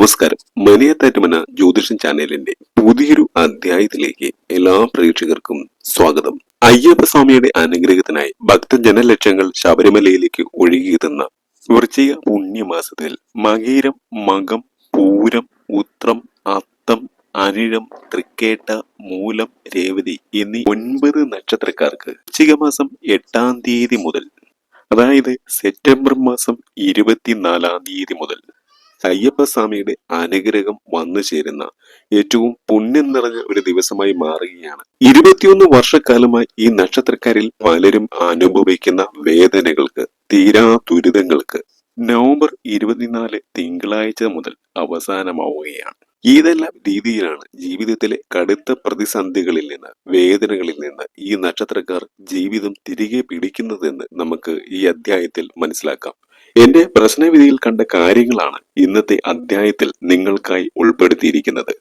നമസ്കാരം. മനിയത്താറ്റുമന ജ്യോതിഷം ചാനലിന്റെ പുതിയൊരു അധ്യായത്തിലേക്ക് എല്ലാ പ്രേക്ഷകർക്കും സ്വാഗതം. അയ്യപ്പ അയ്യപ്പസ്വാമിയുടെ അനുഗ്രഹത്തിനായി ഭക്തജനലക്ഷങ്ങൾ ശബരിമലയിലേക്ക് ഒഴുകിയെത്തുന്ന വൃശ്ചിക പുണ്യമാസത്തിൽ മകീരം മകം പൂരം ഉത്രം അത്തം അനിഴം തൃക്കേട്ട മൂലം രേവതി എന്നീ ഒൻപത് നക്ഷത്രക്കാർക്ക് വൃശ്ചിക മാസം എട്ടാം തീയതി മുതൽ അതായത് സെപ്റ്റംബർ മാസം ഇരുപത്തിനാലാം തീയതി മുതൽ അയ്യപ്പസ്വാമിയുടെ അനുഗ്രഹം വന്നു ചേരുന്ന ഏറ്റവും പുണ്യം നിറഞ്ഞ ഒരു ദിവസമായി മാറുകയാണ്. ഇരുപത്തിയൊന്ന് വർഷക്കാലമായി ഈ നക്ഷത്രക്കാരിൽ പലരും അനുഭവിക്കുന്ന വേദനകൾക്ക് തീരാ ദുരിതങ്ങൾക്ക് നവംബർ ഇരുപത്തിനാല് തിങ്കളാഴ്ച മുതൽ അവസാനമാവുകയാണ്. ഏതെല്ലാം രീതിയിലാണ് ജീവിതത്തിലെ കടുത്ത പ്രതിസന്ധികളിൽ നിന്ന് വേദനകളിൽ നിന്ന് ഈ നക്ഷത്രക്കാർ ജീവിതം തിരികെ പിടിക്കുന്നതെന്ന് നമുക്ക് ഈ അധ്യായത്തിൽ മനസ്സിലാക്കാം. എന്റെ പ്രശ്നവിധിയിൽ കണ്ട കാര്യങ്ങളാണ് ഇന്നത്തെ അധ്യായത്തിൽ നിങ്ങൾക്കായി ഉൾപ്പെടുത്തിയിരിക്കുന്നത്.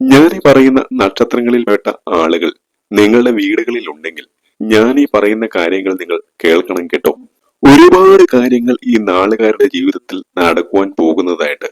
ഞാൻ ഈ പറയുന്ന നക്ഷത്രങ്ങളിൽപ്പെട്ട ആളുകൾ നിങ്ങളുടെ വീടുകളിൽ ഉണ്ടെങ്കിൽ ഞാൻ ഈ പറയുന്ന കാര്യങ്ങൾ നിങ്ങൾ കേൾക്കണം കേട്ടോ. ഒരുപാട് കാര്യങ്ങൾ ഈ നാളുകാരുടെ ജീവിതത്തിൽ നടക്കുവാൻ പോകുന്നതായിട്ട്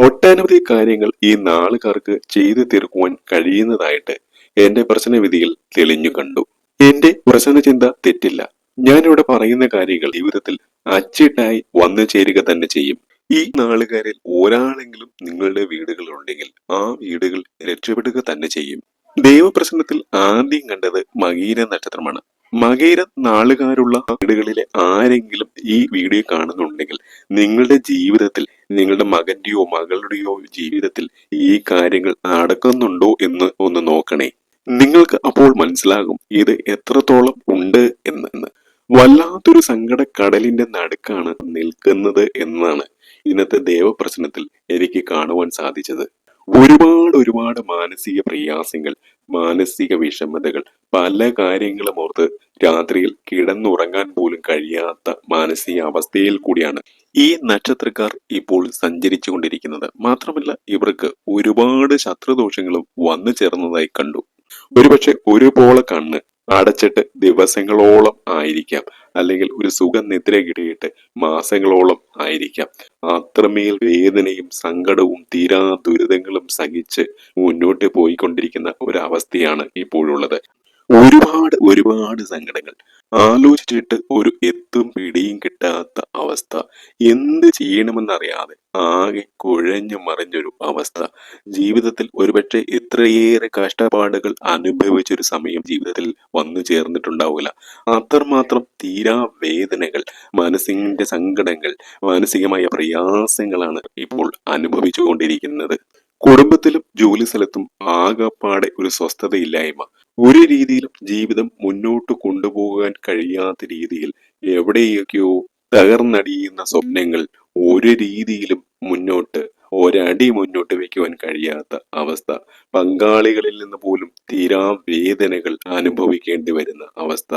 ഒട്ടനവധി കാര്യങ്ങൾ ഈ നാളുകാർക്ക് ചെയ്തു തീർക്കുവാൻ കഴിയുന്നതായിട്ട് എന്റെ പ്രശ്നവിധിയിൽ തെളിഞ്ഞു കണ്ടു. എന്റെ പ്രശ്നചിന്ത തെറ്റില്ല. ഞാനിവിടെ പറയുന്ന കാര്യങ്ങൾ ജീവിതത്തിൽ അച്ചിട്ടായി വന്നു ചേരുക തന്നെ ചെയ്യും. ഈ നാളുകാരിൽ ഒരാളെങ്കിലും നിങ്ങളുടെ വീടുകളുണ്ടെങ്കിൽ ആ വീടുകൾ രക്ഷപ്പെടുക തന്നെ ചെയ്യും. ദൈവപ്രസംഗത്തിൽ ആദ്യം കണ്ടത് മകീര നക്ഷത്രമാണ്. മകീര നാളുകാരുള്ള വീടുകളിലെ ആരെങ്കിലും ഈ വീഡിയോ കാണുന്നുണ്ടെങ്കിൽ നിങ്ങളുടെ ജീവിതത്തിൽ നിങ്ങളുടെ മകന്റെയോ മകളുടെയോ ജീവിതത്തിൽ ഈ കാര്യങ്ങൾ നടക്കുന്നുണ്ടോ എന്ന് ഒന്ന് നോക്കണേ. നിങ്ങൾക്ക് അപ്പോൾ മനസ്സിലാകും ഇത് എത്രത്തോളം ഉണ്ട് എന്ന്. വല്ലാത്തൊരു സങ്കട കടലിന്റെ നടുക്കാണ് നിൽക്കുന്നത് എന്നാണ് ഇന്നത്തെ ദേവപ്രശ്നത്തിൽ എനിക്ക് കാണുവാൻ സാധിച്ചത്. ഒരുപാട് ഒരുപാട് മാനസിക പ്രയാസങ്ങൾ മാനസിക വിഷമതകൾ പല കാര്യങ്ങളും ഓർത്ത് രാത്രിയിൽ കിടന്നുറങ്ങാൻ പോലും കഴിയാത്ത മാനസിക അവസ്ഥയിൽ കൂടിയാണ് ഈ നക്ഷത്രക്കാർ ഇപ്പോൾ സഞ്ചരിച്ചു കൊണ്ടിരിക്കുന്നത് മാത്രമല്ല ഇവർക്ക് ഒരുപാട് ശത്രുദോഷങ്ങളും വന്നു ചേർന്നതായി കണ്ടു. ഒരുപക്ഷെ ഒരു കണ്ണ് അടച്ചിട്ട് ദിവസങ്ങളോളം ആയിരിക്കാം. അല്ലെങ്കിൽ ഒരു സുഖനിദ്ര കിട്ടിയിട്ട് മാസങ്ങളോളം ആയിരിക്കാം. അത്രമേൽ വേദനയും സങ്കടവും തീരാ ദുരിതങ്ങളും സഹിച്ച് മുന്നോട്ട് പോയിക്കൊണ്ടിരിക്കുന്ന ഒരവസ്ഥയാണ് ഇപ്പോഴുള്ളത്. ഒരുപാട് ഒരുപാട് സങ്കടങ്ങൾ. ആലോചിച്ചിട്ട് ഒരു എത്തും പിടിയും കിട്ടാത്ത അവസ്ഥ. എന്ത് ചെയ്യണമെന്നറിയാതെ ആകെ കുഴഞ്ഞു മറിഞ്ഞൊരു അവസ്ഥ. ജീവിതത്തിൽ ഒരുപക്ഷെ ഇത്രയേറെ കഷ്ടപ്പാടുകൾ അനുഭവിച്ചൊരു സമയം ജീവിതത്തിൽ വന്നു ചേർന്നിട്ടുണ്ടാവില്ല. അത്രമാത്രം തീരാ വേദനകൾ മനസ്സിന്റെ സങ്കടങ്ങൾ മാനസികമായ പ്രയാസങ്ങളാണ് ഇപ്പോൾ അനുഭവിച്ചുകൊണ്ടിരിക്കുന്നത്. കുടുംബത്തിലും ജോലി സ്ഥലത്തും ആകപ്പാടെ ഒരു സ്വസ്ഥതയില്ലായ്മ. ഒരു രീതിയിലും ജീവിതം മുന്നോട്ട് കൊണ്ടുപോകാൻ കഴിയാത്ത രീതിയിൽ എവിടെയൊക്കെയോ തകർന്നടിയുന്ന സ്വപ്നങ്ങൾ ഒരു രീതിയിലും മുന്നോട്ട് ഒരടി മുന്നോട്ട് വെക്കുവാൻ കഴിയാത്ത അവസ്ഥ. പങ്കാളികളിൽ നിന്ന് പോലും തീരാ വേദനകൾ അനുഭവിക്കേണ്ടി വരുന്ന അവസ്ഥ.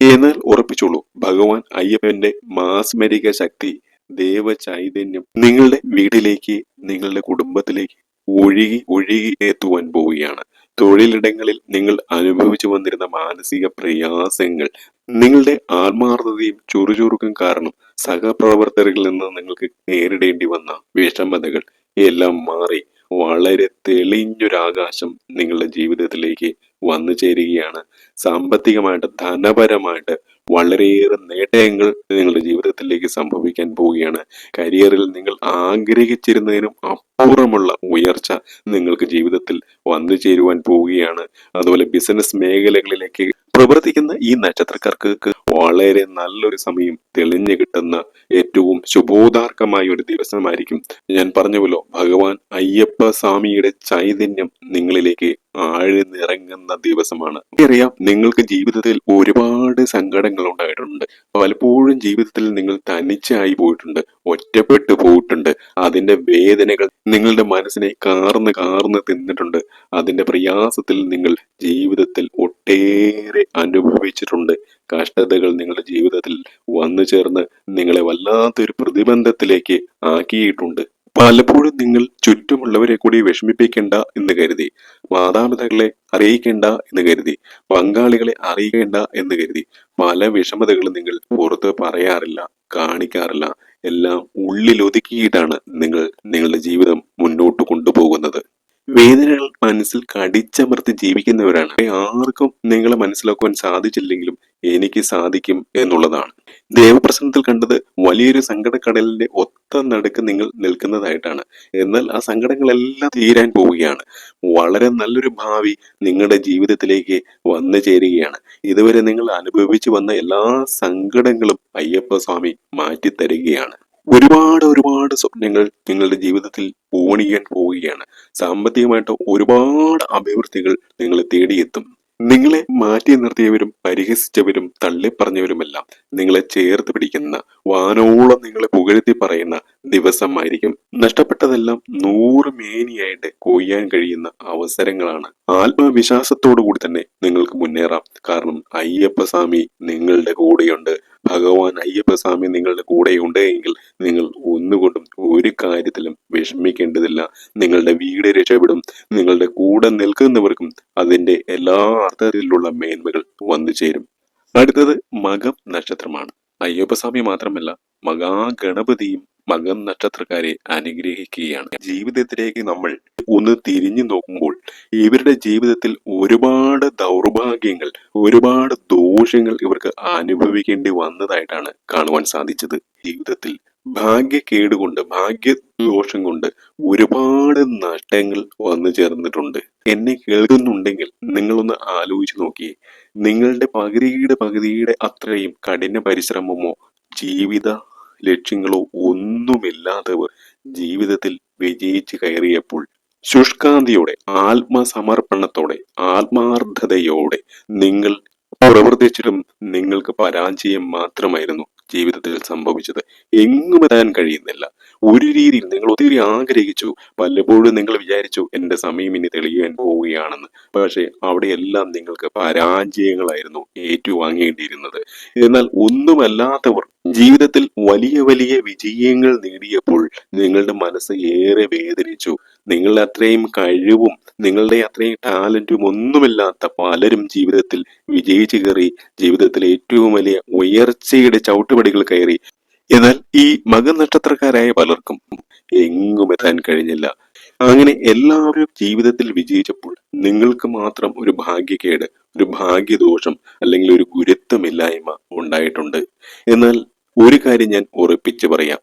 എന്നാൽ ഉറപ്പിച്ചോളൂ ഭഗവാൻ അയ്യപ്പന്റെ മാസ്മരിക ശക്തി ദേവ ചൈതന്യം നിങ്ങളുടെ വീട്ടിലേക്ക് നിങ്ങളുടെ കുടുംബത്തിലേക്ക് ഒഴുകി ഒഴുകി എത്തുവാൻ പോവുകയാണ്. തൊഴിലിടങ്ങളിൽ നിങ്ങൾ അനുഭവിച്ചു വന്നിരുന്ന മാനസിക പ്രയാസങ്ങൾ നിങ്ങളുടെ ആത്മാർത്ഥതയും ചുറുചുറുക്കും കാരണം സഹപ്രവർത്തകരിൽ നിന്ന് നിങ്ങൾക്ക് നേരിടേണ്ടി വന്ന വിഷമതകൾ എല്ലാം മാറി. വളരെ തെളിഞ്ഞൊരാകാശം നിങ്ങളുടെ ജീവിതത്തിലേക്ക് വന്നു ചേരുകയാണ്. സാമ്പത്തികമായിട്ട് ധനപരമായിട്ട് വളരെയേറെ നേട്ടങ്ങൾ നിങ്ങളുടെ ജീവിതത്തിലേക്ക് സംഭവിക്കാൻ പോവുകയാണ്. കരിയറിൽ നിങ്ങൾ ആഗ്രഹിച്ചിരുന്നതിനും അപ്പുറമുള്ള ഉയർച്ച നിങ്ങൾക്ക് ജീവിതത്തിൽ വന്നു ചേരുവാൻ പോവുകയാണ്. അതുപോലെ ബിസിനസ് മേഖലകളിലേക്ക് പ്രവർത്തിക്കുന്ന ഈ നക്ഷത്രക്കാർക്ക് വളരെ നല്ലൊരു സമയം തെളിഞ്ഞു കിട്ടുന്ന ഏറ്റവും ശുഭോദാർക്കമായ ഒരു ദിവസമായിരിക്കും. ഞാൻ പറഞ്ഞുവല്ലോ ഭഗവാൻ അയ്യപ്പ സ്വാമിയുടെ ചൈതന്യം നിങ്ങളിലേക്ക് ആഴ്ന്നിറങ്ങുന്ന ദിവസമാണ്. അറിയാം നിങ്ങൾക്ക് ജീവിതത്തിൽ ഒരുപാട് സങ്കടങ്ങൾ ഉണ്ടായിട്ടുണ്ട്. പലപ്പോഴും ജീവിതത്തിൽ നിങ്ങൾ തനിച്ചായി പോയിട്ടുണ്ട് ഒറ്റപ്പെട്ടു പോയിട്ടുണ്ട്. അതിന്റെ വേദനകൾ നിങ്ങളുടെ മനസ്സിനെ കാർന്ന് കാർന്ന് തിന്നിട്ടുണ്ട്. അതിന്റെ പ്രയാസത്തിൽ നിങ്ങൾ ജീവിതത്തിൽ ഒട്ടേറെ അനുഭവിച്ചിട്ടുണ്ട്. കഷ്ടതകൾ നിങ്ങളുടെ ജീവിതത്തിൽ വന്നു ചേർന്ന് നിങ്ങളെ വല്ലാത്തൊരു പ്രതിബന്ധത്തിലേക്ക് ആക്കിയിട്ടുണ്ട്. പലപ്പോഴും നിങ്ങൾ ചുറ്റുമുള്ളവരെ കൂടി വിഷമിപ്പിക്കേണ്ട എന്ന് കരുതി. മാതാപിതാക്കളെ അറിയിക്കേണ്ട എന്ന് കരുതി. പങ്കാളികളെ അറിയിക്കേണ്ട എന്ന് കരുതി. പല വിഷമതകളും നിങ്ങൾ പുറത്ത് പറയാറില്ല കാണിക്കാറില്ല. എല്ലാം ഉള്ളിലൊതുക്കിയിട്ടാണ് നിങ്ങൾ നിങ്ങളുടെ ജീവിതം മുന്നോട്ട് കൊണ്ടുപോകുന്നത്. വേദനകൾ മനസ്സിൽ കടിച്ചമർത്തി ജീവിക്കുന്നവരാണ്. ആർക്കും നിങ്ങളെ മനസ്സിലാക്കുവാൻ സാധിച്ചില്ലെങ്കിലും എനിക്ക് സാധിക്കും എന്നുള്ളതാണ്. ദേവപ്രസന്നത്തിൽ കണ്ടത് വലിയൊരു സങ്കടക്കടലിന്റെ ഒത്ത നടുക്ക് നിങ്ങൾ നിൽക്കുന്നതായിട്ടാണ്. എന്നാൽ ആ സങ്കടങ്ങളെല്ലാം തീരാൻ പോവുകയാണ്. വളരെ നല്ലൊരു ഭാവി നിങ്ങളുടെ ജീവിതത്തിലേക്ക് വന്നു ചേരുകയാണ്. ഇതുവരെ നിങ്ങൾ അനുഭവിച്ചു വന്ന എല്ലാ സങ്കടങ്ങളും അയ്യപ്പ സ്വാമി മാറ്റിത്തരികയാണ്. ഒരുപാട് ഒരുപാട് സ്വപ്നങ്ങൾ നിങ്ങളുടെ ജീവിതത്തിൽ പൂവണിയാൻ പോവുകയാണ്. സാമ്പത്തികമായിട്ട് ഒരുപാട് അഭിവൃദ്ധികൾ നിങ്ങളെ തേടിയെത്തും. നിങ്ങളെ മാറ്റി നിർത്തിയവരും പരിഹസിച്ചവരും തള്ളിപ്പറഞ്ഞവരുമെല്ലാം നിങ്ങളെ ചേർത്ത് പിടിക്കുന്ന വാനോളം നിങ്ങളെ പുകഴ്ത്തി പറയുന്ന ദിവസമായിരിക്കും. നഷ്ടപ്പെട്ടതെല്ലാം നൂറ് മേനിയായിട്ട് കൊയ്യാൻ കഴിയുന്ന അവസരങ്ങളാണ്. ആത്മവിശ്വാസത്തോടു കൂടി തന്നെ നിങ്ങൾക്ക് മുന്നേറാം. കാരണം അയ്യപ്പസ്വാമി നിങ്ങളുടെ കൂടെയുണ്ട്. ഭഗവാൻ അയ്യപ്പസ്വാമി നിങ്ങളുടെ കൂടെയുണ്ട് എങ്കിൽ നിങ്ങൾ ഒന്നുകൊണ്ടും ഒരു കാര്യത്തിലും വിഷമിക്കേണ്ടതില്ല. നിങ്ങളുടെ വീട് രക്ഷപ്പെടും. നിങ്ങളുടെ കൂടെ നിൽക്കുന്നവർക്കും അതിന്റെ എല്ലാ അർത്ഥത്തിലുള്ള മേന്മകൾ വന്നു ചേരും. അടുത്തത് മകം നക്ഷത്രമാണ്. അയ്യപ്പസ്വാമി മാത്രമല്ല മഹാഗണപതിയും മകം നക്ഷത്രക്കാരെ അനുഗ്രഹിക്കുകയാണ്. ജീവിതത്തിലേക്ക് നമ്മൾ ഒന്ന് തിരിഞ്ഞു നോക്കുമ്പോൾ ഇവരുടെ ജീവിതത്തിൽ ഒരുപാട് ദൗർഭാഗ്യങ്ങൾ ഒരുപാട് ദോഷങ്ങൾ ഇവർക്ക് അനുഭവിക്കേണ്ടി വന്നതായിട്ടാണ് കാണുവാൻ സാധിച്ചത്. ജീവിതത്തിൽ ഭാഗ്യക്കേടുകൊണ്ട് ഭാഗ്യ ദോഷം കൊണ്ട് ഒരുപാട് നഷ്ടങ്ങൾ വന്നു ചേർന്നിട്ടുണ്ട്. എന്നെ കേൾക്കുന്നുണ്ടെങ്കിൽ നിങ്ങളൊന്ന് ആലോചിച്ച് നോക്കിയേ. നിങ്ങളുടെ പകുതിയുടെ പകുതിയുടെ അത്രയും കഠിന പരിശ്രമമോ ജീവിത ലക്ഷ്യങ്ങളോ ഒന്നുമില്ലാത്തവർ ജീവിതത്തിൽ വിജയിച്ചു കയറിയപ്പോൾ ശുഷ്കാന്തിയോടെ ആത്മസമർപ്പണത്തോടെ ആത്മാർത്ഥതയോടെ നിങ്ങൾ പ്രവർത്തിച്ചിട്ടും നിങ്ങൾക്ക് പരാജയം മാത്രമായിരുന്നു. ജീവിതത്തിൽ സംഭവിച്ചത് എങ്ങും എത്താൻ കഴിയുന്നില്ല. ഒരു രീതിയിൽ നിങ്ങൾ ഒത്തിരി ആഗ്രഹിച്ചു പലപ്പോഴും നിങ്ങൾ വിചാരിച്ചു എന്റെ സമയം ഇനി തെളിയാൻ പോവുകയാണെന്ന്. പക്ഷെ അവിടെയെല്ലാം നിങ്ങൾക്ക് പരാജയങ്ങളായിരുന്നു ഏറ്റുവാങ്ങേണ്ടിയിരുന്നത്. എന്നാൽ ഒന്നുമല്ലാത്തവർ ജീവിതത്തിൽ വലിയ വലിയ വിജയങ്ങൾ നേടിയപ്പോൾ നിങ്ങളുടെ മനസ്സ് ഏറെ വേദനിച്ചു. നിങ്ങളുടെ അത്രയും കഴിവും നിങ്ങളുടെ അത്രയും ടാലന്റും ഒന്നുമില്ലാത്ത പലരും ജീവിതത്തിൽ വിജയിച്ചു കയറി ജീവിതത്തിൽ ഏറ്റവും വലിയ ഉയർച്ചയുടെ ചവിട്ടുപടികൾ കയറി. എന്നാൽ ഈ മകനക്ഷത്രക്കാരായ പലർക്കും എങ്ങും എത്താൻ കഴിഞ്ഞില്ല. അങ്ങനെ എല്ലാവരും ജീവിതത്തിൽ വിജയിച്ചപ്പോൾ നിങ്ങൾക്ക് മാത്രം ഒരു ഭാഗ്യക്കേട് ഒരു ഭാഗ്യദോഷം അല്ലെങ്കിൽ ഒരു ഗുരുത്വമില്ലായ്മ ഉണ്ടായിട്ടുണ്ട്. എന്നാൽ ഒരു കാര്യം ഞാൻ ഉറപ്പിച്ചു പറയാം.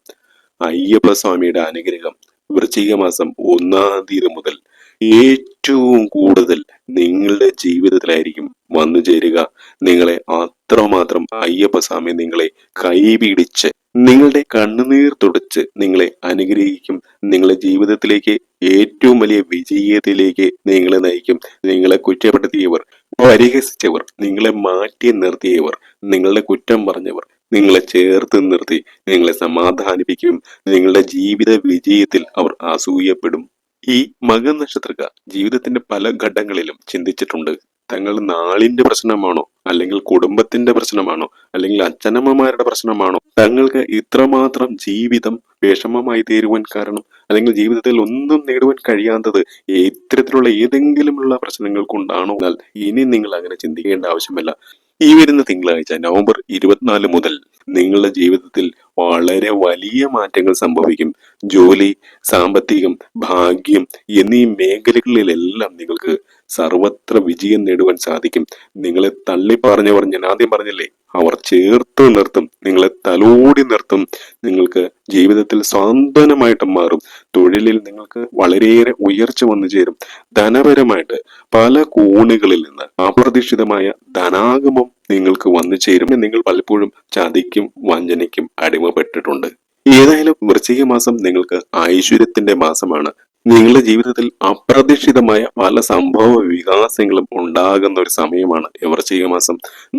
അയ്യപ്പ സ്വാമിയുടെ അനുഗ്രഹം വൃശ്ചിക മാസം ഒന്നാം തീയതി മുതൽ ഏറ്റവും കൂടുതൽ നിങ്ങളുടെ ജീവിതത്തിലായിരിക്കും വന്നു ചേരുക. നിങ്ങളെ അത്രമാത്രം അയ്യപ്പ സ്വാമി നിങ്ങളെ കൈപിടിച്ച് നിങ്ങളുടെ കണ്ണുനീർ തുടച്ച് നിങ്ങളെ അനുഗ്രഹിക്കും. നിങ്ങളുടെ ജീവിതത്തിലേക്ക് ഏറ്റവും വലിയ വിജയത്തിലേക്ക് നിങ്ങളെ നയിക്കും. നിങ്ങളെ കുറ്റപ്പെടുത്തിയവർ പരിഹസിച്ചവർ നിങ്ങളെ മാറ്റി നിർത്തിയവർ നിങ്ങളുടെ കുറ്റം പറഞ്ഞവർ നിങ്ങളെ ചേർത്ത് നിർത്തി നിങ്ങളെ സമാധാനിപ്പിക്കും നിങ്ങളുടെ ജീവിത വിജയത്തിൽ അവർ അസൂയപ്പെടും ഈ മകൻ നക്ഷത്രക്കാർ ജീവിതത്തിന്റെ പല ഘട്ടങ്ങളിലും ചിന്തിച്ചിട്ടുണ്ട്. തങ്ങൾ നാളിന്റെ പ്രശ്നമാണോ അല്ലെങ്കിൽ കുടുംബത്തിന്റെ പ്രശ്നമാണോ അല്ലെങ്കിൽ അച്ഛനമ്മമാരുടെ പ്രശ്നമാണോ? തങ്ങൾക്ക് ഇത്രമാത്രം ജീവിതം വിഷമമായി തീരുവാൻ കാരണം അല്ലെങ്കിൽ ജീവിതത്തിൽ ഒന്നും നേടുവാൻ കഴിയാത്തത് ഇത്തരത്തിലുള്ള ഏതെങ്കിലുമുള്ള പ്രശ്നങ്ങൾ കൊണ്ടാണോ? എന്നാൽ ഇനി നിങ്ങൾ അങ്ങനെ ചിന്തിക്കേണ്ട ആവശ്യമില്ല. ഈ വരുന്ന തിങ്കളാഴ്ച നവംബർ ഇരുപത്തിനാല് മുതൽ നിങ്ങളുടെ ജീവിതത്തിൽ വളരെ വലിയ മാറ്റങ്ങൾ സംഭവിക്കും. ജോലി സാമ്പത്തികം ഭാഗ്യം എന്നീ മേഖലകളിലെല്ലാം നിങ്ങൾക്ക് സർവത്ര വിജയം നേടുവാൻ സാധിക്കും. നിങ്ങളെ തള്ളി പറഞ്ഞവർ ഞാൻ ആദ്യം പറഞ്ഞില്ലേ അവർ ചേർത്ത് നിർത്തും നിങ്ങളെ തലോടി നിർത്തും നിങ്ങൾക്ക് ജീവിതത്തിൽ സാന്ത്വനമായിട്ട് മാറും. തൊഴിലിൽ നിങ്ങൾക്ക് വളരെയേറെ ഉയർച്ച വന്നു ചേരും. ധനപരമായിട്ട് പല കോണുകളിൽ നിന്ന് അപ്രതീക്ഷിതമായ ധനാഗമം നിങ്ങൾക്ക് വന്നു ചേരും നിങ്ങൾ പലപ്പോഴും ചതിക്കും വഞ്ചനയ്ക്കും അടിമപ്പെട്ടിട്ടുണ്ട്. ഏതായാലും വൃശ്ചിക മാസം നിങ്ങൾക്ക് ഐശ്വര്യത്തിന്റെ മാസമാണ്. നിങ്ങളുടെ ജീവിതത്തിൽ അപ്രതീക്ഷിതമായ പല സംഭവ വികാസങ്ങളും ഉണ്ടാകുന്ന ഒരു സമയമാണ് വൃശ്ചിക മാസം.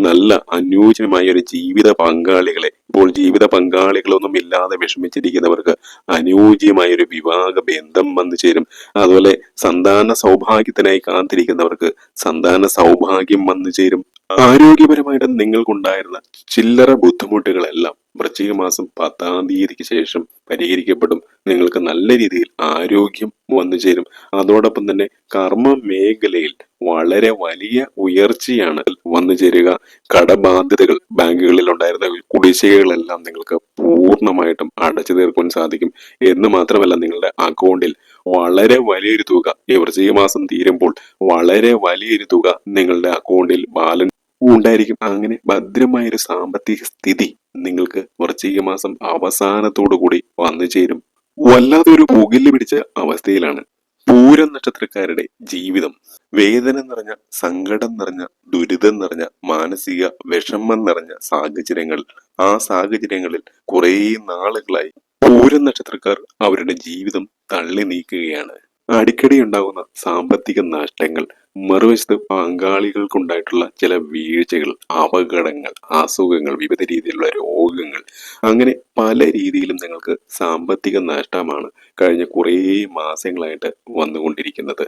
നല്ല അനുയോജ്യമായ ഒരു ജീവിത പങ്കാളികളെ ഇപ്പോൾ ജീവിത പങ്കാളികളൊന്നും ഇല്ലാതെ വിഷമിച്ചിരിക്കുന്നവർക്ക് അനുയോജ്യമായ ഒരു വിവാഹ ബന്ധം വന്നു ചേരും. അതുപോലെ സന്താന സൗഭാഗ്യത്തിനായി കാത്തിരിക്കുന്നവർക്ക് സന്താന സൗഭാഗ്യം വന്നു ചേരും. ആരോഗ്യപരമായിട്ട് നിങ്ങൾക്കുണ്ടായിരുന്ന ചില്ലറ ബുദ്ധിമുട്ടുകളെല്ലാം വൃശ്ചിക മാസം പത്താം തീയതിക്ക് ശേഷം പരിഹരിക്കപ്പെടും. നിങ്ങൾക്ക് നല്ല രീതിയിൽ ആരോഗ്യം വന്നു ചേരും. അതോടൊപ്പം തന്നെ കർമ്മ മേഖലയിൽ വളരെ വലിയ ഉയർച്ചയാണ് വന്നു ചേരുക. കടബാധ്യതകൾ ബാങ്കുകളിൽ ഉണ്ടായിരുന്ന കുടിശ്ശികകളെല്ലാം നിങ്ങൾക്ക് പൂർണമായിട്ടും അടച്ചു തീർക്കുവാൻ സാധിക്കും. എന്ന് മാത്രമല്ല നിങ്ങളുടെ അക്കൗണ്ടിൽ വളരെ വലിയൊരു തുക ഈ വൃശ്ചിക മാസം തീരുമ്പോൾ വളരെ വലിയൊരു തുക നിങ്ങളുടെ അക്കൗണ്ടിൽ ബാലൻസ് ഉണ്ടായിരിക്കും. അങ്ങനെ ഭദ്രമായ ഒരു സാമ്പത്തിക സ്ഥിതി നിങ്ങൾക്ക് വൃശ്ചിക മാസം അവസാനത്തോടു കൂടി വന്നു ചേരും. വല്ലാതെ ഒരു പുകിൽ പിടിച്ച അവസ്ഥയിലാണ് പൂരം നക്ഷത്രക്കാരുടെ ജീവിതം. വേദന നിറഞ്ഞ സങ്കടം നിറഞ്ഞ ദുരിതം നിറഞ്ഞ മാനസിക വിഷമം നിറഞ്ഞ സാഹചര്യങ്ങൾ ആ സാഹചര്യങ്ങളിൽ കുറേ നാളുകളായി പൂരം നക്ഷത്രക്കാർ അവരുടെ ജീവിതം തള്ളി നീക്കുകയാണ്. അടിക്കടി ഉണ്ടാകുന്ന സാമ്പത്തിക നഷ്ടങ്ങൾ മറുവശത്ത് പങ്കാളികൾക്കുണ്ടായിട്ടുള്ള ചില വീഴ്ചകൾ അപകടങ്ങൾ അസുഖങ്ങൾ വിവിധ രീതിയിലുള്ള രോഗങ്ങൾ അങ്ങനെ പല രീതിയിലും നിങ്ങൾക്ക് സാമ്പത്തിക നഷ്ടമാണ് കഴിഞ്ഞ കുറേ മാസങ്ങളായിട്ട് വന്നുകൊണ്ടിരിക്കുന്നത്.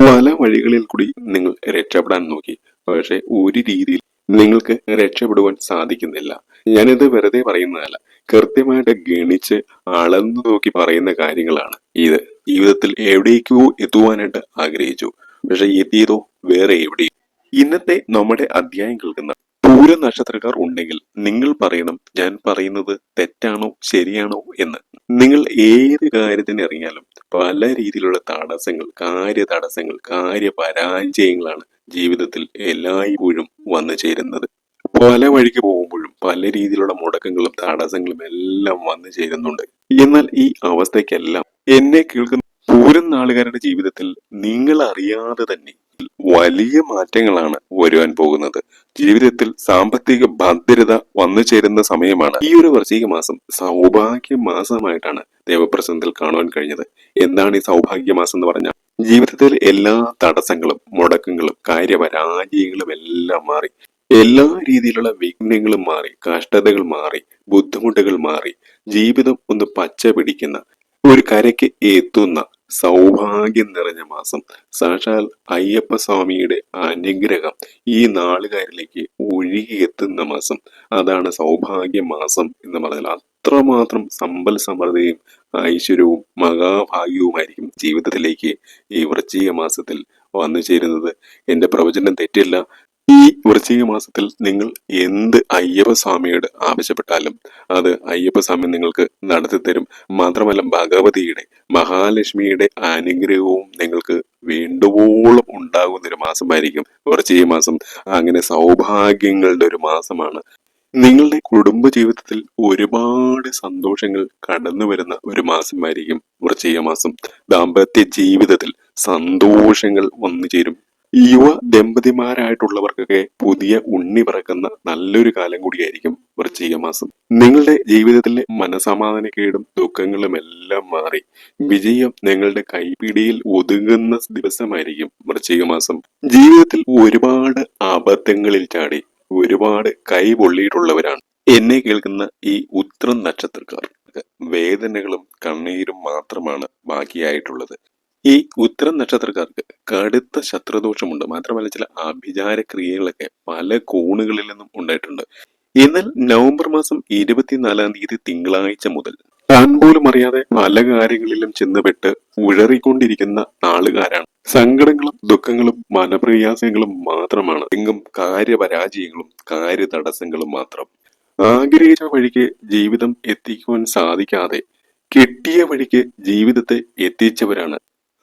പല വഴികളിൽ കൂടി നിങ്ങൾ രക്ഷപ്പെടാൻ നോക്കി. പക്ഷെ ഒരു രീതിയിൽ നിങ്ങൾക്ക് രക്ഷപ്പെടുവാൻ സാധിക്കുന്നില്ല. ഞാനിത് വെറുതെ പറയുന്നതല്ല. കൃത്യമായിട്ട് ഗണിച്ച് അളന്നു നോക്കി പറയുന്ന കാര്യങ്ങളാണ് ഇത്. ജീവിതത്തിൽ എവിടേക്കോ എത്തുവാനായിട്ട് ആഗ്രഹിച്ചു. പക്ഷെ എത്തിയതോ വേറെ എവിടെയും. ഇന്നത്തെ നമ്മുടെ അധ്യായം കേൾക്കുന്ന പൂര നക്ഷത്രക്കാർ ഉണ്ടെങ്കിൽ നിങ്ങൾ പറയണം ഞാൻ പറയുന്നത് തെറ്റാണോ ശരിയാണോ എന്ന്. നിങ്ങൾ ഏത് കാര്യത്തിന് ഇറങ്ങിയാലും പല രീതിയിലുള്ള തടസ്സങ്ങൾ കാര്യ തടസ്സങ്ങൾ കാര്യ പരാജയങ്ങളാണ് ജീവിതത്തിൽ എല്ലായ്പ്പോഴും വന്നു ചേരുന്നത്. പല വഴിക്ക് പോകുമ്പോഴും പല രീതിയിലുള്ള മുടക്കങ്ങളും തടസ്സങ്ങളും എല്ലാം വന്നു ചേരുന്നുണ്ട്. എന്നാൽ ഈ അവസ്ഥയ്ക്കെല്ലാം എന്നെ കേൾക്കുന്ന പൂരം നാളുകാരുടെ ജീവിതത്തിൽ നിങ്ങൾ അറിയാതെ തന്നെ വലിയ മാറ്റങ്ങളാണ് വരുവാൻ പോകുന്നത്. ജീവിതത്തിൽ സാമ്പത്തിക ഭദ്രത വന്നു ചേരുന്ന സമയമാണ് ഈ ഒരു വർഷിക മാസം സൗഭാഗ്യ മാസമായിട്ടാണ് ദേവപ്രസന്നത്തിൽ കാണുവാൻ കഴിഞ്ഞത്. എന്താണ് ഈ സൗഭാഗ്യ മാസം എന്ന് പറഞ്ഞാൽ? ജീവിതത്തിൽ എല്ലാ തടസ്സങ്ങളും മുടക്കങ്ങളും കാര്യപരാജയങ്ങളും എല്ലാം മാറി എല്ലാ രീതിയിലുള്ള വിഘ്നങ്ങളും മാറി കഷ്ടതകൾ മാറി ബുദ്ധിമുട്ടുകൾ മാറി ജീവിതം ഒന്ന് പച്ച പിടിക്കുന്ന ഒരു കരയ്ക്ക് എത്തുന്ന സൗഭാഗ്യം നിറഞ്ഞ മാസം. സാക്ഷാൽ അയ്യപ്പ സ്വാമിയുടെ അനുഗ്രഹം ഈ നാളുകാരിലേക്ക് ഒഴുകിയെത്തുന്ന മാസം. അതാണ് സൗഭാഗ്യ മാസം എന്ന് പറഞ്ഞാൽ അത്രമാത്രം സമ്പൽ സമൃദ്ധിയും ഐശ്വര്യവും മഹാഭാഗ്യവുമായിരിക്കും ജീവിതത്തിലേക്ക് ഈ വൃശ്ചിക മാസത്തിൽ വന്നു ചേരുന്നത് എന്റെ പ്രവചനം തെറ്റില്ല. ഈ വൃശ്ചിക മാസത്തിൽ നിങ്ങൾ എന്ത് അയ്യപ്പ സ്വാമിയോട് ആവശ്യപ്പെട്ടാലും അത് അയ്യപ്പ സ്വാമി നിങ്ങൾക്ക് നടത്തി തരും. മാത്രമല്ല ഭഗവതിയുടെ മഹാലക്ഷ്മിയുടെ അനുഗ്രഹവും നിങ്ങൾക്ക് വേണ്ടുവോളം ഉണ്ടാകുന്ന ഒരു മാസമായിരിക്കും വൃശ്ചിക മാസം. അങ്ങനെ സൗഭാഗ്യങ്ങളുടെ ഒരു മാസമാണ്. നിങ്ങളുടെ കുടുംബ ജീവിതത്തിൽ ഒരുപാട് സന്തോഷങ്ങൾ കടന്നു വരുന്ന ഒരു മാസമായിരിക്കും വൃശ്ചിക മാസം. ദാമ്പത്യ ജീവിതത്തിൽ സന്തോഷങ്ങൾ വന്നു ചേരും യുവ ദമ്പതിമാരായിട്ടുള്ളവർക്കൊക്കെ പുതിയ ഉണ്ണി പിറക്കുന്ന നല്ലൊരു കാലം കൂടിയായിരിക്കും വൃശ്ചിക മാസം. നിങ്ങളുടെ ജീവിതത്തിലെ മനസമാധാനക്കേടും ദുഃഖങ്ങളും എല്ലാം മാറി വിജയം നിങ്ങളുടെ കൈപിടിയിൽ ഒതുങ്ങുന്ന ദിവസമായിരിക്കും വൃശ്ചിക മാസം. ജീവിതത്തിൽ ഒരുപാട് അബദ്ധങ്ങളിൽ ചാടി ഒരുപാട് കൈ പൊള്ളിയിട്ടുള്ളവരാണ് എന്നെ കേൾക്കുന്ന ഈ ഉത്രം നക്ഷത്രക്കാർ. വേദനകളും കണ്ണീരും മാത്രമാണ് ബാക്കിയായിട്ടുള്ളത്. ഈ ഉത്തരം നക്ഷത്രക്കാർക്ക് കടുത്ത ശത്രുദോഷമുണ്ട്. മാത്രമല്ല ചില അഭിചാര ക്രിയകളൊക്കെ പല കോണുകളിൽ നിന്നും ഉണ്ടായിട്ടുണ്ട്. എന്നാൽ നവംബർ മാസം ഇരുപത്തിനാലാം തീയതി തിങ്കളാഴ്ച മുതൽ താൻ പോലും അറിയാതെ പല കാര്യങ്ങളിലും ചെന്നുപെട്ട് ഉഴറിക്കൊണ്ടിരിക്കുന്ന ആളുകാരാണ്. സങ്കടങ്ങളും ദുഃഖങ്ങളും മനപ്രയാസങ്ങളും മാത്രമാണ്. എങ്കും കാര്യപരാജയങ്ങളും കാര്യതടസ്സങ്ങളും മാത്രം. ആഗ്രഹിച്ച വഴിക്ക് ജീവിതം എത്തിക്കുവാൻ സാധിക്കാതെ കിട്ടിയ വഴിക്ക് ജീവിതത്തെ എത്തിച്ചവരാണ്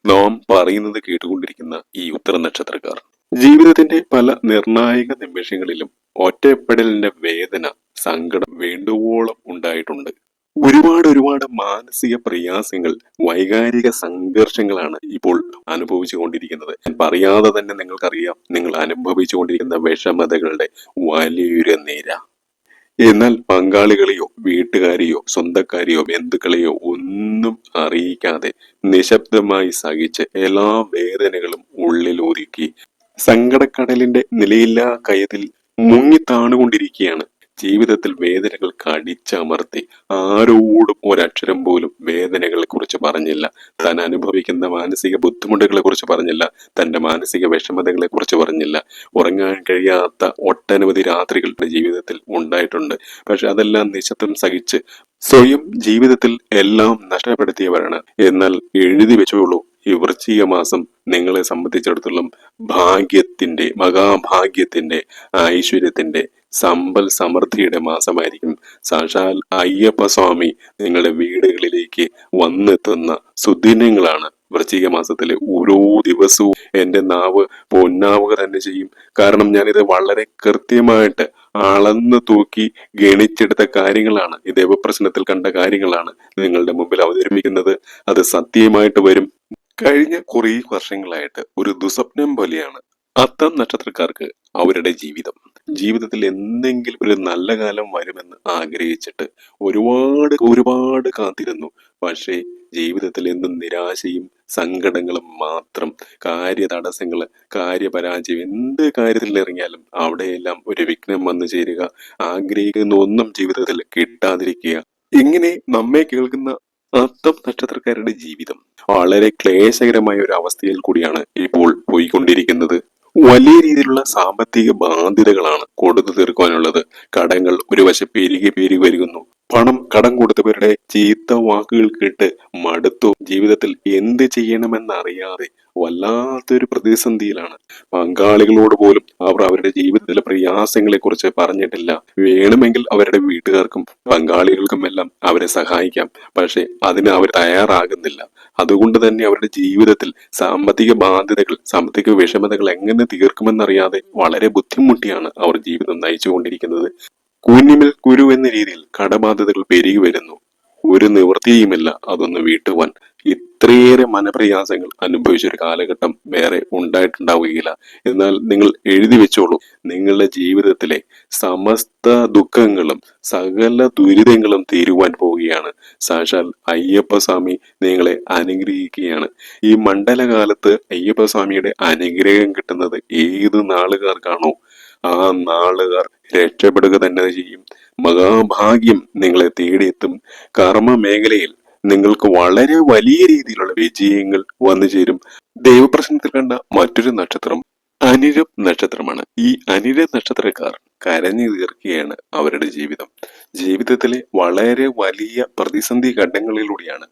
നാം പറയുന്നത് കേട്ടുകൊണ്ടിരിക്കുന്ന ഈ ഉത്തര നക്ഷത്രക്കാർ. ജീവിതത്തിന്റെ പല നിർണായക നിമിഷങ്ങളിലും ഒറ്റപ്പെടലിന്റെ വേദന സങ്കടം വേണ്ടുവോളം ഉണ്ടായിട്ടുണ്ട്. ഒരുപാട് ഒരുപാട് മാനസിക പ്രയാസങ്ങൾ വൈകാരിക സംഘർഷങ്ങളാണ് ഇപ്പോൾ അനുഭവിച്ചുകൊണ്ടിരിക്കുന്നത് ഞാൻ പറയാതെ തന്നെ നിങ്ങൾക്കറിയാം നിങ്ങൾ അനുഭവിച്ചു കൊണ്ടിരിക്കുന്ന വിഷമതകളുടെ വലിയൊരു നിര. എന്നാൽ പങ്കാളികളെയോ വീട്ടുകാരെയോ സ്വന്തക്കാരെയോ ബന്ധുക്കളെയോ ഒന്നും അറിയിക്കാതെ നിശബ്ദമായി സഹിച്ച് എല്ലാ വേദനകളും ഉള്ളിൽ ഒതുക്കി സങ്കടക്കടലിന്റെ നിലയില്ലാ കയത്തിൽ മുങ്ങി താണുകൊണ്ടിരിക്കുകയാണ് ജീവിതത്തിൽ വേദനകൾ കടിച്ചമർത്തി ആരോടും ഒരക്ഷരം പോലും വേദനകളെ കുറിച്ച് പറഞ്ഞില്ല. താൻ അനുഭവിക്കുന്ന മാനസിക ബുദ്ധിമുട്ടുകളെ കുറിച്ച് പറഞ്ഞില്ല. തന്റെ മാനസിക വിഷമതകളെ കുറിച്ച് പറഞ്ഞില്ല. ഉറങ്ങാൻ കഴിയാത്ത ഒട്ടനവധി രാത്രികളുടെ ജീവിതത്തിൽ ഉണ്ടായിട്ടുണ്ട്. പക്ഷെ അതെല്ലാം നിശബ്ദം സഹിച്ച് സ്വയം ജീവിതത്തിൽ എല്ലാം നഷ്ടപ്പെടുത്തിയവരാണ്. എന്നാൽ എഴുതി വെച്ചോളൂ ഈ വൃശ്ചിക മാസം നിങ്ങളെ സംബന്ധിച്ചിടത്തോളം ഭാഗ്യത്തിന്റെ മഹാഭാഗ്യത്തിന്റെ ഐശ്വര്യത്തിന്റെ സമ്പൽ സമൃദ്ധിയുടെ മാസമായിരിക്കും സാക്ഷാൽ അയ്യപ്പ സ്വാമി നിങ്ങളുടെ വീടുകളിലേക്ക് വന്നെത്തുന്ന സുദിനങ്ങളാണ്. വൃശ്ചിക മാസത്തിലെ ഓരോ ദിവസവും എന്റെ നാവ് പൊന്നാവുക തന്നെ ചെയ്യും. കാരണം ഞാനിത് വളരെ കൃത്യമായിട്ട് അളന്ന് തൂക്കി ഗണിച്ചെടുത്ത കാര്യങ്ങളാണ്. ഈ ദേവപ്രശ്നത്തിൽ കണ്ട കാര്യങ്ങളാണ് നിങ്ങളുടെ മുമ്പിൽ അവതരിപ്പിക്കുന്നത്. അത് സത്യമായിട്ട് വരും. കഴിഞ്ഞ കുറേ വർഷങ്ങളായിട്ട് ഒരു ദുസ്വപ്നം പോലെയാണ് അത്തം നക്ഷത്രക്കാർക്ക് അവരുടെ ജീവിതം. ജീവിതത്തിൽ എന്തെങ്കിലും ഒരു നല്ല കാലം വരുമെന്ന് ആഗ്രഹിച്ചിട്ട് ഒരുപാട് ഒരുപാട് കാത്തിരുന്നു. പക്ഷേ ജീവിതത്തിൽ എന്നും നിരാശയും സങ്കടങ്ങളും മാത്രം കാര്യ തടസ്സങ്ങൾ കാര്യപരാജയം എന്ത് കാര്യത്തിൽ ഇറങ്ങിയാലും അവിടെയെല്ലാം ഒരു വിഘ്നം വന്നു ചേരുക. ആഗ്രഹിക്കുന്ന ഒന്നും ജീവിതത്തിൽ കിട്ടാതിരിക്കുക. ഇങ്ങനെ നമ്മെ കേൾക്കുന്ന അത്തം നക്ഷത്രക്കാരുടെ ജീവിതം വളരെ ക്ലേശകരമായ ഒരു അവസ്ഥയിൽ കൂടിയാണ് ഇപ്പോൾ പോയിക്കൊണ്ടിരിക്കുന്നത്. വലിയ രീതിയിലുള്ള സാമ്പത്തിക ബാധ്യതകളാണ് കൊടുത്തു തീർക്കുവാനുള്ളത്. കടങ്ങൾ ഒരു വശം പെരുകി പെരുകി വരുന്നു. പണം കടം കൊടുത്തവരുടെ ചീത്ത വാക്കുകൾ കേട്ട് മടുത്തു. ജീവിതത്തിൽ എന്ത് ചെയ്യണമെന്നറിയാതെ വല്ലാത്തൊരു പ്രതിസന്ധിയിലാണ്. പങ്കാളികളോട് പോലും അവർ അവരുടെ ജീവിതത്തിലെ പ്രയാസങ്ങളെ കുറിച്ച് പറഞ്ഞിട്ടില്ല. വേണമെങ്കിൽ അവരുടെ വീട്ടുകാർക്കും പങ്കാളികൾക്കും എല്ലാം അവരെ സഹായിക്കാം. പക്ഷെ അതിന് അവർ തയ്യാറാകുന്നില്ല. അതുകൊണ്ട് തന്നെ അവരുടെ ജീവിതത്തിൽ സാമ്പത്തിക ബാധ്യതകൾ സാമ്പത്തിക വിഷമതകൾ എങ്ങനെ തീർക്കുമെന്നറിയാതെ വളരെ ബുദ്ധിമുട്ടിയാണ് അവർ ജീവിതം നയിച്ചുകൊണ്ടിരിക്കുന്നത്. കുഞ്ഞിമിൽ കുരു എന്ന രീതിയിൽ കടബാധ്യതകൾ പെരുകി വരുന്നു. ഒരു നിവൃത്തിയുമില്ല അതൊന്ന് വീട്ടുവാൻ. ഇത്രയേറെ മനപ്രയാസങ്ങൾ അനുഭവിച്ച ഒരു കാലഘട്ടം വേറെ ഉണ്ടായിട്ടുണ്ടാവുകയില്ല. എന്നാൽ നിങ്ങൾ എഴുതി വെച്ചോളൂ. നിങ്ങളുടെ ജീവിതത്തിലെ സമസ്ത ദുഃഖങ്ങളും സകല ദുരിതങ്ങളും തീരുവാൻ പോവുകയാണ്. സാക്ഷാൽ അയ്യപ്പസ്വാമി നിങ്ങളെ അനുഗ്രഹിക്കുകയാണ്. ഈ മണ്ഡലകാലത്ത് അയ്യപ്പസ്വാമിയുടെ അനുഗ്രഹം കിട്ടുന്നത് ഏത് നാളുകാർക്കാണോ? ആ നാളുകാർ രക്ഷപ്പെടുക തന്നെ ചെയ്യും. മഹാഭാഗ്യം നിങ്ങളെ തേടിയെത്തും. കർമ്മ മേഖലയിൽ നിങ്ങൾക്ക് വളരെ വലിയ രീതിയിലുള്ള വിജയങ്ങൾ വന്നു ചേരും. ദൈവപ്രശ്നത്തിൽ കണ്ട മറ്റൊരു നക്ഷത്രം അനിരം നക്ഷത്രമാണ്. ഈ അനിര നക്ഷത്രക്കാർ കരഞ്ഞു തീർക്കുകയാണ് അവരുടെ ജീവിതം. ജീവിതത്തിലെ വളരെ വലിയ പ്രതിസന്ധി ഘട്ടങ്ങളിലൂടെയാണ്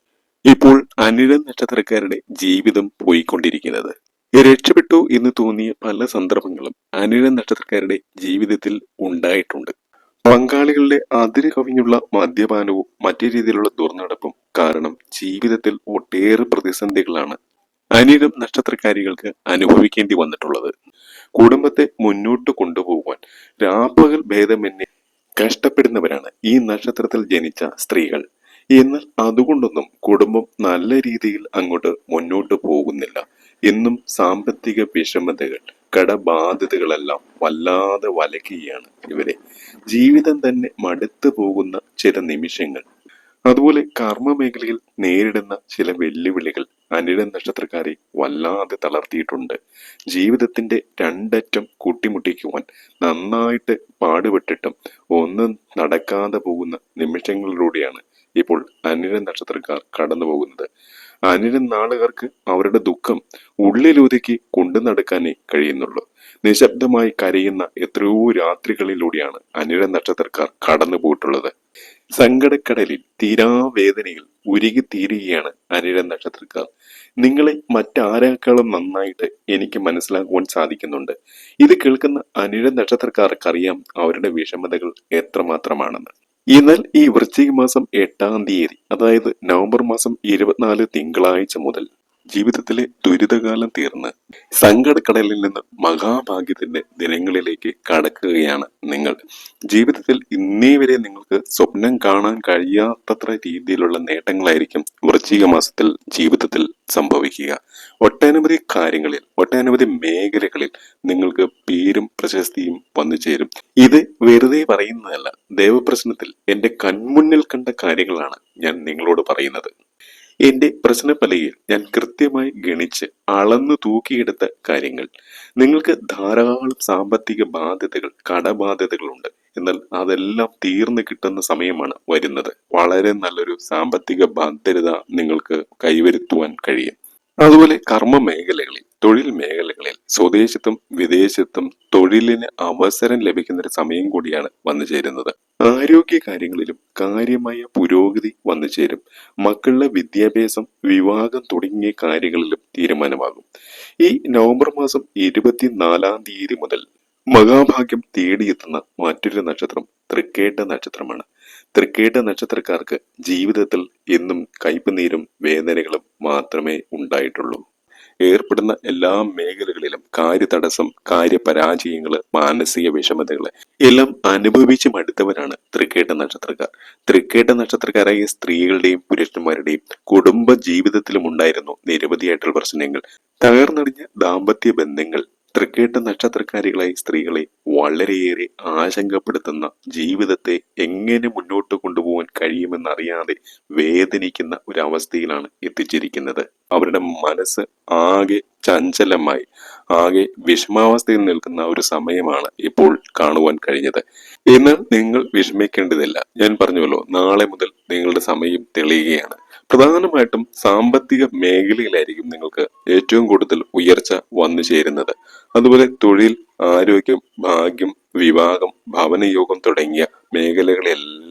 ഇപ്പോൾ അനിര നക്ഷത്രക്കാരുടെ ജീവിതം പോയിക്കൊണ്ടിരിക്കുന്നത്. രക്ഷപ്പെട്ടു എന്ന് തോന്നിയ പല സന്ദർഭങ്ങളും അനിഴ നക്ഷത്രക്കാരുടെ ജീവിതത്തിൽ ഉണ്ടായിട്ടുണ്ട്. പങ്കാളികളുടെ അതിര് കവിഞ്ഞുള്ള മദ്യപാനവും മറ്റു രീതിയിലുള്ള ദുർനടപ്പും കാരണം ജീവിതത്തിൽ ഒട്ടേറെ പ്രതിസന്ധികളാണ് അനിഴം നക്ഷത്രക്കാരികൾക്ക് അനുഭവിക്കേണ്ടി വന്നിട്ടുള്ളത്. കുടുംബത്തെ മുന്നോട്ട് കൊണ്ടുപോകുവാൻ രാപ്പകൽ ഭേദമെന്നെ കഷ്ടപ്പെടുന്നവരാണ് ഈ നക്ഷത്രത്തിൽ ജനിച്ച സ്ത്രീകൾ. എന്നാൽ അതുകൊണ്ടൊന്നും കുടുംബം നല്ല രീതിയിൽ അങ്ങോട്ട് മുന്നോട്ട് പോകുന്നില്ല. എന്നും സാമ്പത്തിക വിഷമതകൾ കടബാധ്യതകളെല്ലാം വല്ലാതെ വലയ്ക്കുകയാണ് ഇവരെ. ജീവിതം തന്നെ മടുത്തു പോകുന്ന ചില നിമിഷങ്ങൾ. അതുപോലെ കർമ്മ മേഖലയിൽ നേരിടുന്ന ചില വെല്ലുവിളികൾ അനിഴ നക്ഷത്രക്കാരെ വല്ലാതെ തളർത്തിയിട്ടുണ്ട്. ജീവിതത്തിന്റെ രണ്ടറ്റം കൂട്ടിമുട്ടിക്കുവാൻ നന്നായിട്ട് പാടുപെട്ടിട്ടും ഒന്നും നടക്കാതെ പോകുന്ന നിമിഷങ്ങളിലൂടെയാണ് ഇപ്പോൾ അനിഴ നക്ഷത്രക്കാർ കടന്നു പോകുന്നത് അനിഴ നാളുകാർക്ക് അവരുടെ ദുഃഖം ഉള്ളിലൊതുക്കി കൊണ്ടു നടക്കാനേ കഴിയുന്നുള്ളൂ. നിശബ്ദമായി കരയുന്ന എത്രയോ രാത്രികളിലൂടെയാണ് അനിഴ നക്ഷത്രക്കാർ കടന്നു പോയിട്ടുള്ളത് സങ്കടക്കടലിൽ തീരാവേദനയിൽ ഉരുകി തീരുകയാണ് അനിഴ നക്ഷത്രക്കാർ. നിങ്ങളെ മറ്റാരേക്കാളും നന്നായിട്ട് എനിക്ക് മനസ്സിലാക്കുവാൻ സാധിക്കുന്നുണ്ട്. ഇത് കേൾക്കുന്ന അനിഴ നക്ഷത്രക്കാർക്കറിയാം അവരുടെ വിഷമതകൾ എത്രമാത്രമാണെന്ന്. എന്നാൽ ഈ വൃശ്ചിക മാസം എട്ടാം തീയതി അതായത് നവംബർ മാസം ഇരുപത്തിനാല് തിങ്കളാഴ്ച മുതൽ ജീവിതത്തിലെ ദുരിതകാലം തീർന്ന് സങ്കടക്കടലിൽ നിന്ന് മഹാഭാഗ്യത്തിന്റെ ദിനങ്ങളിലേക്ക് കടക്കുകയാണ് നിങ്ങൾ. ജീവിതത്തിൽ ഇന്നേ വരെ നിങ്ങൾക്ക് സ്വപ്നം കാണാൻ കഴിയാത്തത്ര രീതിയിലുള്ള നേട്ടങ്ങളായിരിക്കും വൃശ്ചിക മാസത്തിൽ ജീവിതത്തിൽ സംഭവിക്കുക. ഒട്ടനവധി കാര്യങ്ങളിൽ ഒട്ടനവധി മേഖലകളിൽ നിങ്ങൾക്ക് പേരും പ്രശസ്തിയും വന്നു ചേരും. ഇത് വെറുതെ പറയുന്നതല്ല ദേവപ്രശ്നത്തിൽ എന്റെ കൺമുന്നിൽ കണ്ട കാര്യങ്ങളാണ് ഞാൻ നിങ്ങളോട് പറയുന്നത്. എന്റെ പ്രശ്നപ്പലയിൽ ഞാൻ കൃത്യമായി ഗണിച്ച് അളന്നു തൂക്കിയെടുത്ത കാര്യങ്ങൾ. നിങ്ങൾക്ക് ധാരാളം സാമ്പത്തിക ബാധ്യതകൾ കടബാധ്യതകളുണ്ട്. എന്നാൽ അതെല്ലാം തീർന്നു കിട്ടുന്ന സമയമാണ് വരുന്നത്. വളരെ നല്ലൊരു സാമ്പത്തിക ബാധ്യത നിങ്ങൾക്ക് കൈവരുത്തുവാൻ കഴിയും. അതുപോലെ കർമ്മ മേഖലകളിൽ തൊഴിൽ മേഖലകളിൽ സ്വദേശത്തും വിദേശത്തും തൊഴിലിന് അവസരം ലഭിക്കുന്ന ഒരു സമയം കൂടിയാണ് വന്നു ചേരുന്നത്. ആരോഗ്യ കാര്യങ്ങളിലും കാര്യമായ പുരോഗതി വന്നു ചേരും. മക്കളുടെ വിദ്യാഭ്യാസം വിവാഹം തുടങ്ങിയ കാര്യങ്ങളിലും തീരുമാനമാകും. ഈ നവംബർ മാസം ഇരുപത്തിനാലാം തീയതി മുതൽ മഹാഭാഗ്യം തേടിയെത്തുന്ന മറ്റൊരു നക്ഷത്രം തൃക്കേട്ട നക്ഷത്രമാണ്. തൃക്കേട്ട നക്ഷത്രക്കാർക്ക് ജീവിതത്തിൽ എന്നും കയ്പുനീരും വേദനകളും മാത്രമേ ഉണ്ടായിട്ടുള്ളൂ. ഏർപ്പെടുന്ന എല്ലാ മേഖലകളിലും കാര്യതടസ്സം കാര്യപരാജയങ്ങൾ മാനസിക വിഷമതകൾ എല്ലാം അനുഭവിച്ച് മടുത്തവരാണ് തൃക്കേട്ട നക്ഷത്രക്കാർ. തൃക്കേട്ട നക്ഷത്രക്കാരായ സ്ത്രീകളുടെയും പുരുഷന്മാരുടെയും കുടുംബ ജീവിതത്തിലും ഉണ്ടായിരുന്നു നിരവധിയായിട്ടുള്ള പ്രശ്നങ്ങൾ. തകർന്നടിഞ്ഞ ദാമ്പത്യ ബന്ധങ്ങൾ തൃക്കേട്ട നക്ഷത്രക്കാരികളായ സ്ത്രീകളെ വളരെയേറെ ആശങ്കപ്പെടുത്തുന്ന ജീവിതത്തെ എങ്ങനെ മുന്നോട്ട് കൊണ്ടുപോകാൻ കഴിയുമെന്നറിയാതെ വേദനിക്കുന്ന ഒരു അവസ്ഥയിലാണ് എത്തിച്ചിരിക്കുന്നത്. അവരുടെ മനസ്സ് ആകെ ചഞ്ചലമായി ആകെ വിഷമാവസ്ഥയിൽ നിൽക്കുന്ന ഒരു സമയമാണ് ഇപ്പോൾ കാണുവാൻ കഴിഞ്ഞത്. എന്നാൽ നിങ്ങൾ വിഷമിക്കേണ്ടതില്ല. ഞാൻ പറഞ്ഞുവല്ലോ നാളെ മുതൽ നിങ്ങളുടെ സമയം തെളിയുകയാണ്. പ്രധാനമായിട്ടും സാമ്പത്തിക മേഖലയിലായിരിക്കും നിങ്ങൾക്ക് ഏറ്റവും കൂടുതൽ ഉയർച്ച വന്നു ചേരുന്നത്. അതുപോലെ തൊഴിൽ ആരോഗ്യം ഭാഗ്യം വിവാഹം ഭവനയോഗം തുടങ്ങിയ മേഖലകളിലെല്ലാം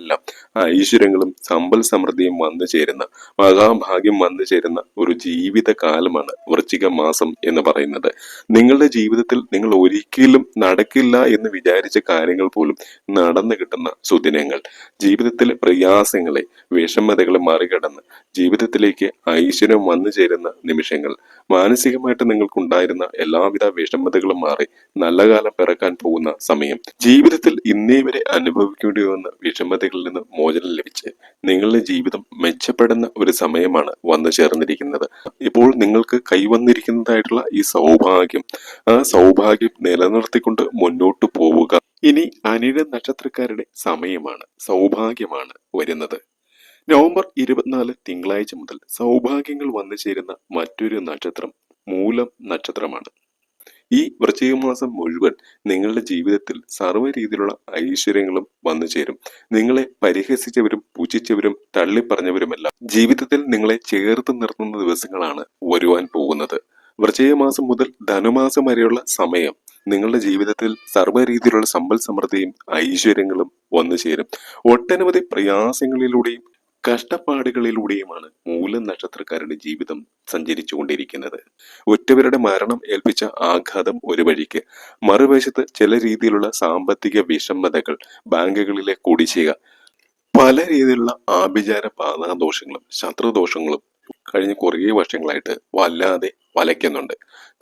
ഐശ്വര്യങ്ങളും സമ്പൽ സമൃദ്ധിയും വന്നു ചേരുന്ന മഹാഭാഗ്യം വന്നു ചേരുന്ന ഒരു ജീവിത കാലമാണ് വൃശ്ചിക മാസം എന്ന് പറയുന്നത്. നിങ്ങളുടെ ജീവിതത്തിൽ നിങ്ങൾ ഒരിക്കലും നടക്കില്ല എന്ന് വിചാരിച്ച കാര്യങ്ങൾ പോലും നടന്നു കിട്ടുന്ന സുദിനങ്ങൾ. ജീവിതത്തിലെ പ്രയാസങ്ങളെ വിഷമതകളെ മറികടന്ന് ജീവിതത്തിലേക്ക് ഐശ്വര്യം വന്നു ചേരുന്ന നിമിഷങ്ങൾ. മാനസികമായിട്ട് നിങ്ങൾക്കുണ്ടായിരുന്ന എല്ലാവിധ വിഷമതകളും മാറി നല്ല കാലം പിറക്കാൻ പോകുന്ന സമയം. ജീവിതത്തിൽ ഇന്നേ വരെ അനുഭവിക്കേണ്ടി വന്ന വിഷമതകളിൽ നിന്ന് മോചനം ലഭിച്ച് നിങ്ങളുടെ ജീവിതം മെച്ചപ്പെടുന്ന ഒരു സമയമാണ് വന്നു ചേർന്നിരിക്കുന്നത്. ഇപ്പോൾ നിങ്ങൾക്ക് കൈവന്നിരിക്കുന്നതായിട്ടുള്ള ഈ സൗഭാഗ്യം ആ സൗഭാഗ്യം നിലനിർത്തിക്കൊണ്ട് മുന്നോട്ട് പോവുക. ഇനി അനിഴ നക്ഷത്രക്കാരുടെ സമയമാണ് സൗഭാഗ്യമാണ് വരുന്നത്. നവംബർ ഇരുപത്തിനാല് തിങ്കളാഴ്ച മുതൽ സൗഭാഗ്യങ്ങൾ വന്നു ചേരുന്ന മറ്റൊരു നക്ഷത്രം മൂലം നക്ഷത്രമാണ്. ഈ വൃശ്ചിക മാസം മുഴുവൻ നിങ്ങളുടെ ജീവിതത്തിൽ സർവ രീതിയിലുള്ള ഐശ്വര്യങ്ങളും വന്നു ചേരും. നിങ്ങളെ പരിഹസിച്ചവരും പൂജിച്ചവരും തള്ളിപ്പറഞ്ഞവരുമെല്ലാം ജീവിതത്തിൽ നിങ്ങളെ ചേർത്ത് നിർത്തുന്ന ദിവസങ്ങളാണ് വരുവാൻ പോകുന്നത്. വൃശ്ചിക മാസം മുതൽ ധനുമാസം വരെയുള്ള സമയം നിങ്ങളുടെ ജീവിതത്തിൽ സർവ രീതിയിലുള്ള സമ്പൽ സമൃദ്ധിയും ഐശ്വര്യങ്ങളും വന്നു ചേരും. ഒട്ടനവധി പ്രയാസങ്ങളിലൂടെയും കഷ്ടപ്പാടുകളിലൂടെയുമാണ് മൂലം നക്ഷത്രക്കാരുടെ ജീവിതം സഞ്ചരിച്ചുകൊണ്ടിരിക്കുന്നത്. ഒറ്റവരുടെ മരണം ഏൽപ്പിച്ച ആഘാതം ഒരു വഴിക്ക് മറുവശത്ത് ചില രീതിയിലുള്ള സാമ്പത്തിക വിഷമതകൾ ബാങ്കുകളിലെ കുടിശ്ശിക പല രീതിയിലുള്ള ആഭിചാര പാതാദോഷങ്ങളും ശത്രുദോഷങ്ങളും കഴിഞ്ഞ കുറേ വർഷങ്ങളായിട്ട് വല്ലാതെ വലയ്ക്കുന്നുണ്ട്.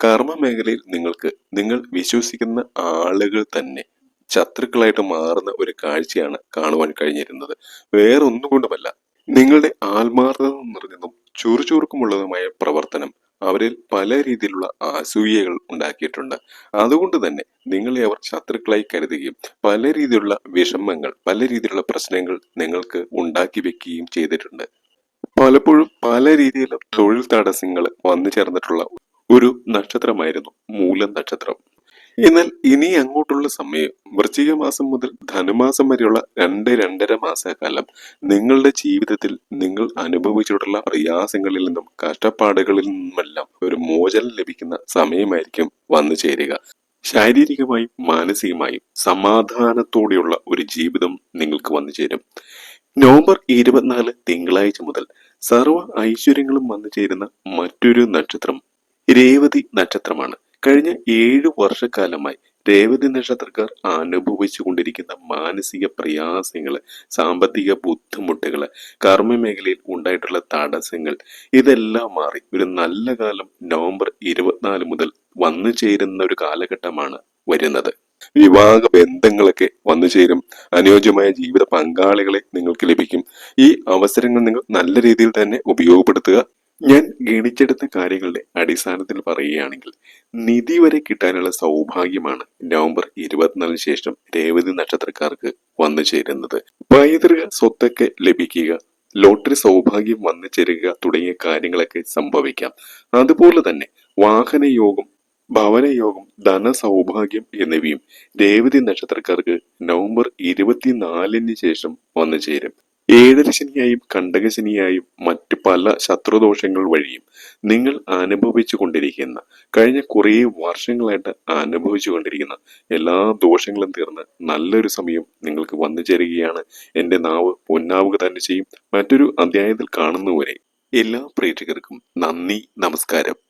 കർമ്മ മേഖലയിൽ നിങ്ങൾക്ക് നിങ്ങൾ വിശ്വസിക്കുന്ന ആളുകൾ തന്നെ ശത്രുക്കളായിട്ട് മാറുന്ന ഒരു കാഴ്ചയാണ് കാണുവാൻ കഴിഞ്ഞിരുന്നത്. വേറെ ഒന്നും കൊണ്ടുമല്ല നിങ്ങളുടെ ആത്മാർത്ഥത നിറഞ്ഞതും ചുറുചുറുക്കുമുള്ളതുമായ പ്രവർത്തനം അവരിൽ പല രീതിയിലുള്ള അസൂയകൾ ഉണ്ടാക്കിയിട്ടുണ്ട്. അതുകൊണ്ട് തന്നെ നിങ്ങളെ അവർ ശത്രുക്കളായി കരുതുകയും പല രീതിയിലുള്ള വിഷമങ്ങൾ പല രീതിയിലുള്ള പ്രശ്നങ്ങൾ നിങ്ങൾക്ക് ഉണ്ടാക്കി വെക്കുകയും ചെയ്തിട്ടുണ്ട്. പലപ്പോഴും പല രീതിയിലും തൊഴിൽ തടസ്സങ്ങൾ വന്നു ചേർന്നിട്ടുള്ള ഒരു നക്ഷത്രമായിരുന്നു മൂലം നക്ഷത്രം എന്നാൽ ഇനി അങ്ങോട്ടുള്ള സമയം വൃശ്ചിക മാസം മുതൽ ധനുമാസം വരെയുള്ള രണ്ട് രണ്ടര മാസക്കാലം നിങ്ങളുടെ ജീവിതത്തിൽ നിങ്ങൾ അനുഭവിച്ചിട്ടുള്ള പ്രയാസങ്ങളിൽ നിന്നും കഷ്ടപ്പാടുകളിൽ നിന്നുമെല്ലാം ഒരു മോചനം ലഭിക്കുന്ന സമയമായിരിക്കും വന്നു ചേരുക. ശാരീരികമായും മാനസികമായും സമാധാനത്തോടെയുള്ള ഒരു ജീവിതം നിങ്ങൾക്ക് വന്നു ചേരും. നവംബർ ഇരുപത്തിനാല് തിങ്കളാഴ്ച മുതൽ സർവ ഐശ്വര്യങ്ങളും വന്നു ചേരുന്ന മറ്റൊരു നക്ഷത്രം രേവതി നക്ഷത്രമാണ്. കഴിഞ്ഞ ഏഴു വർഷക്കാലമായി രേവതി നക്ഷത്രക്കാർ അനുഭവിച്ചു കൊണ്ടിരിക്കുന്ന മാനസിക പ്രയാസങ്ങൾ സാമ്പത്തിക ബുദ്ധിമുട്ടുകൾ കർമ്മ മേഖലയിൽ ഉണ്ടായിട്ടുള്ള തടസ്സങ്ങൾ ഇതെല്ലാം മാറി. ഒരു നല്ല കാലം നവംബർ ഇരുപത്തിനാല് മുതൽ വന്നു ചേരുന്ന ഒരു കാലഘട്ടമാണ് വരുന്നത്. വിവാഹ ബന്ധങ്ങളൊക്കെ വന്നു ചേരും. അനുയോജ്യമായ ജീവിത പങ്കാളികളെ നിങ്ങൾക്ക് ലഭിക്കും. ഈ അവസരങ്ങൾ നിങ്ങൾ നല്ല രീതിയിൽ തന്നെ ഉപയോഗപ്പെടുത്തുക. ഞാൻ ഗണിച്ചെടുത്ത കാര്യങ്ങളുടെ അടിസ്ഥാനത്തിൽ പറയുകയാണെങ്കിൽ നിധി വരെ കിട്ടാനുള്ള സൗഭാഗ്യമാണ് നവംബർ ഇരുപത്തിനാലിന് ശേഷം രേവതി നക്ഷത്രക്കാർക്ക് വന്നു ചേരുന്നത്. പൈതൃക സ്വത്തൊക്കെ ലഭിക്കുക ലോട്ടറി സൗഭാഗ്യം വന്നു ചേരുക തുടങ്ങിയ കാര്യങ്ങളൊക്കെ സംഭവിക്കാം. അതുപോലെ തന്നെ വാഹനയോഗം ഭവനയോഗം ധനസൗഭാഗ്യം എന്നിവയും രേവതി നക്ഷത്രക്കാർക്ക് നവംബർ ഇരുപത്തിനാലിന് ശേഷം വന്നു ചേരും. ഏഴര ശനിയായും കണ്ടകശനിയായും മറ്റ് പല ശത്രുദോഷങ്ങൾ വഴിയും നിങ്ങൾ അനുഭവിച്ചു കൊണ്ടിരിക്കുന്ന കഴിഞ്ഞ കുറേ വർഷങ്ങളായിട്ട് അനുഭവിച്ചു കൊണ്ടിരിക്കുന്ന എല്ലാ ദോഷങ്ങളും തീർന്ന് നല്ലൊരു സമയം നിങ്ങൾക്ക് വന്നു ചേരുകയാണ്. എന്റെ നാവ് പൊന്നാവുക തന്നെ ചെയ്യും. മറ്റൊരു അധ്യായത്തിൽ കാണുന്നവരെ എല്ലാ പ്രേക്ഷകർക്കും നന്ദി നമസ്കാരം.